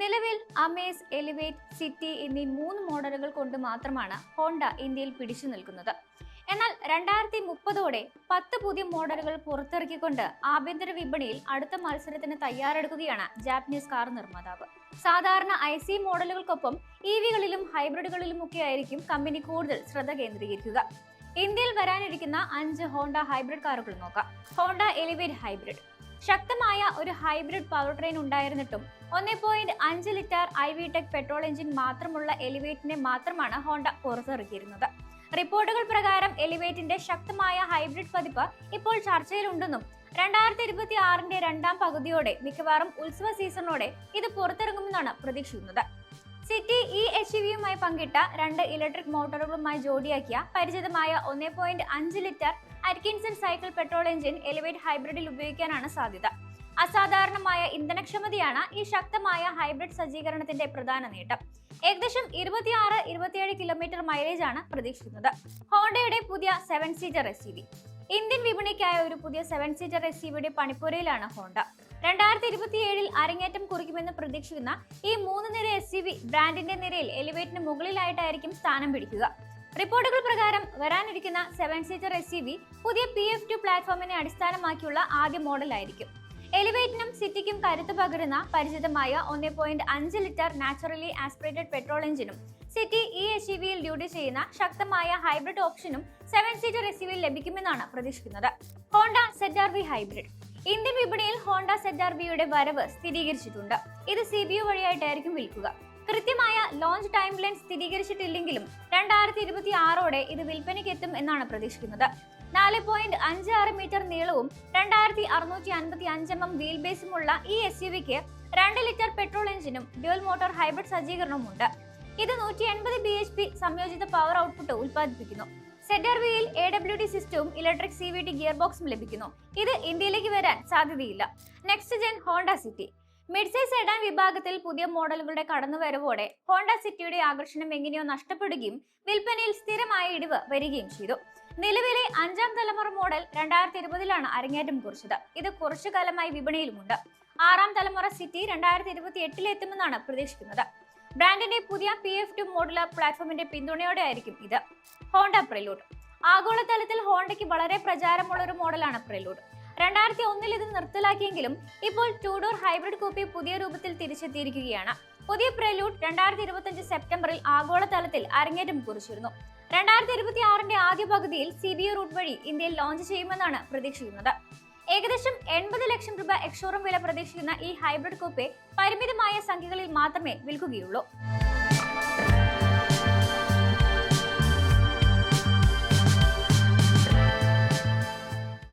നിലവിൽ Amaze elevate city എന്നീ മൂന്ന് മോഡലുകൾ കൊണ്ട് മാത്രമാണ് ഹോണ്ട ഇന്ത്യയിൽ പിടിച്ചു നിൽക്കുന്നത്. എന്നാൽ രണ്ടായിരത്തി മുപ്പതോടെ പത്ത് പുതിയ മോഡലുകൾ പുറത്തിറക്കിക്കൊണ്ട് ആഭ്യന്തര വിപണിയിൽ അടുത്ത മത്സരത്തിന് തയ്യാറെടുക്കുകയാണ് ജാപ്പനീസ് കാർ നിർമ്മാതാവ്. സാധാരണ ഐ സി മോഡലുകൾക്കൊപ്പം ഇ വികളിലും ഹൈബ്രിഡുകളിലുമൊക്കെ ആയിരിക്കും കമ്പനി കൂടുതൽ ശ്രദ്ധ കേന്ദ്രീകരിക്കുക. ഇന്ത്യയിൽ വരാനിരിക്കുന്ന അഞ്ച് ഹോണ്ട ഹൈബ്രിഡ് കാറുകൾ നോക്കാം. Honda Elevate hybrid. ശക്തമായ ഒരു ഹൈബ്രിഡ് പവർ ട്രെയിൻ ഉണ്ടായിരുന്നിട്ടും ഒന്നേ പോയിന്റ് അഞ്ച് litre I V tech petrol engine മാത്രമുള്ള എലിവേറ്റിനെ മാത്രമാണ് ഹോണ്ട പുറത്തിറക്കിയിരുന്നത്. റിപ്പോർട്ടുകൾ പ്രകാരം എലിവേറ്റിന്റെ ശക്തമായ ഹൈബ്രിഡ് പതിപ്പ് ഇപ്പോൾ ചർച്ചയിലുണ്ടെന്നും രണ്ടായിരത്തി ഇരുപത്തി ആറിന്റെ രണ്ടാം പകുതിയോടെ മിക്കവാറും ഉത്സവ സീസണോടെ ഇത് പുറത്തിറങ്ങുമെന്നാണ് പ്രതീക്ഷിക്കുന്നത്. സിറ്റി ഇ എച്ച് വിയുമായി പങ്കിട്ട രണ്ട് ഇലക്ട്രിക് മോട്ടോറുകളുമായി ജോഡിയാക്കിയ പരിചിതമായ ഒന്നേ പോയിന്റ് അഞ്ച് litre Atkinson cycle petrol engine Elevate ഹൈബ്രിഡിൽ ഉപയോഗിക്കാനാണ് സാധ്യത. അസാധാരണമായ ഇന്ധനക്ഷമതയാണ് ഈ ശക്തമായ ഹൈബ്രിഡ് സജ്ജീകരണത്തിന്റെ പ്രധാന നേട്ടം. ഏകദേശം ഇരുപത്തിയാറ് ഇരുപത്തിയേഴ് കിലോമീറ്റർ മൈലേജ് ആണ് പ്രതീക്ഷിക്കുന്നത്. ഹോണ്ടയുടെ പുതിയ സെവൻ സീറ്റർ എസ് ഇന്ത്യൻ വിപണിക്കായ ഒരു പുതിയ സെവൻ സീറ്റർ എസ് യുടെ പണിപ്പുരയിലാണ് ഹോണ്ട. രണ്ടായിരത്തി ഇരുപത്തിയേഴിൽ അരങ്ങേറ്റം കുറിക്കുമെന്ന് പ്രതീക്ഷിക്കുന്ന ഈ മൂന്ന് നിര എസ് ബ്രാൻഡിന്റെ നിരയിൽ എലിവേറ്റിന് മുകളിലായിട്ടായിരിക്കും സ്ഥാനം പിടിക്കുക. റിപ്പോർട്ടുകൾ പ്രകാരം വരാനിരിക്കുന്ന seven seater S C V പുതിയ പി എഫ് ടു പ്ലാറ്റ്ഫോമിനെ അടിസ്ഥാനമാക്കിയുള്ള ആദ്യ മോഡലായിരിക്കും. എലിവേറ്റിനും സിറ്റിക്കും കരുത്ത് പകരുന്ന പരിചിതമായ ഒന്നേ പോയിന്റ് അഞ്ച് ലിറ്റർ നാച്ചുറലി ആസ്പിറേറ്റഡ് പെട്രോൾ എഞ്ചിനും സിറ്റി ഈ എസ് വിയിൽ ഡ്യൂട്ടി ചെയ്യുന്ന ശക്തമായ ഹൈബ്രിഡ് ഓപ്ഷനും സെവൻ സീറ്റർ എസ് വിയിൽ ലഭിക്കുമെന്നാണ് പ്രതീക്ഷിക്കുന്നത്. Honda ZR V hybrid Indian വിപണിയിൽ ഹോണ്ട സെറ്റാർ വിയുടെ വരവ് സ്ഥിരീകരിച്ചിട്ടുണ്ട്. ഇത് സി ബി യു വഴിയായിട്ടായിരിക്കും വിൽക്കുക. കൃത്യമായ ലോഞ്ച് ടൈം ലൈൻ സ്ഥിരീകരിച്ചിട്ടില്ലെങ്കിലും രണ്ടായിരത്തി ഇരുപത്തി ആറോടെ ഇത് വിൽപ്പനയ്ക്ക് എത്തും എന്നാണ് പ്രതീക്ഷിക്കുന്നത്. നാല് പോയിന്റ് അഞ്ച് ആറ് മീറ്റർ നീളവും രണ്ടായിരത്തി അറുന്നൂറ്റി അൻപത്തി അഞ്ച് എം എം വീൽ ബേസുമുള്ള ഈ എസ് യു വിക്ക് രണ്ട് ലിറ്റർ പെട്രോൾ എഞ്ചിനും ഡ്യുവൽ മോട്ടോർ ഹൈബ്രിഡ് സജ്ജീകരണവും ഉണ്ട് ഇത് നൂറ്റി എൺപത് ബി എച്ച് പി സംയോജിത പവർ ഔട്ട്പുട്ട് ഉൽപ്പാദിപ്പിക്കുന്നു. സെഡർ വിയിൽ എ ഡബ്ല്യു ഡി സിസ്റ്റവും electric C V T gear ബോക്സും ലഭിക്കുന്നു. ഇത് ഇന്ത്യയിലേക്ക് വരാൻ സാധ്യതയില്ല. Next gen Honda City. Mid എടാൻ വിഭാഗത്തിൽ പുതിയ മോഡലുകളുടെ കടന്നുവരവോടെ ഹോണ്ട സിറ്റിയുടെ ആകർഷണം എങ്ങനെയോ നഷ്ടപ്പെടുകയും വിൽപ്പനയിൽ സ്ഥിരമായ ഇടിവ് വരികയും ചെയ്തു. നിലവിലെ അഞ്ചാം തലമുറ മോഡൽ രണ്ടായിരത്തി ഇരുപതിലാണ് അരങ്ങേറ്റം കുറിച്ചത്. ഇത് കുറച്ചു കാലമായി വിപണിയിലുമുണ്ട്. ആറാം തലമുറ സിറ്റി രണ്ടായിരത്തി ഇരുപത്തി എട്ടിൽ എത്തുമെന്നാണ് പ്രതീക്ഷിക്കുന്നത്. ബ്രാൻഡിന്റെ പുതിയ പി എഫ് ടു മോഡുലർ പ്ലാറ്റ്ഫോമിന്റെ പിന്തുണയോടെ ആയിരിക്കും ഇത്. ഹോണ്ട പ്രിലൂഡ് ആഗോളതലത്തിൽ ഹോണ്ടയ്ക്ക് വളരെ പ്രചാരമുള്ള ഒരു മോഡലാണ് പ്രിലൂഡ് രണ്ടായിരത്തി ഒന്നിൽ ഇത് നിർത്തലാക്കിയെങ്കിലും ഇപ്പോൾ ടൂഡോർ ഹൈബ്രിഡ് കോപ്പി പുതിയ രൂപത്തിൽ തിരിച്ചെത്തിയിരിക്കുകയാണ്. പുതിയ പ്രലൂട്ട് രണ്ടായിരത്തി ഇരുപത്തിയഞ്ച് സെപ്റ്റംബറിൽ ആഗോളതലത്തിൽ അരങ്ങേറ്റം കുറിച്ചിരുന്നു. രണ്ടായിരത്തി ഇരുപത്തി ആറിന്റെ ആദ്യ പകുതിയിൽ സി ബി റൂട്ട് വഴി ഇന്ത്യയിൽ ലോഞ്ച് ചെയ്യുമെന്നാണ് പ്രതീക്ഷിക്കുന്നത്. ഏകദേശം എൺപത് ലക്ഷം രൂപ എക്സോറും വില പ്രതീക്ഷിക്കുന്ന ഈ ഹൈബ്രിഡ് കൂപ്പെ പരിമിതമായ സംഖ്യകളിൽ മാത്രമേ വിൽക്കുകയുള്ളൂ.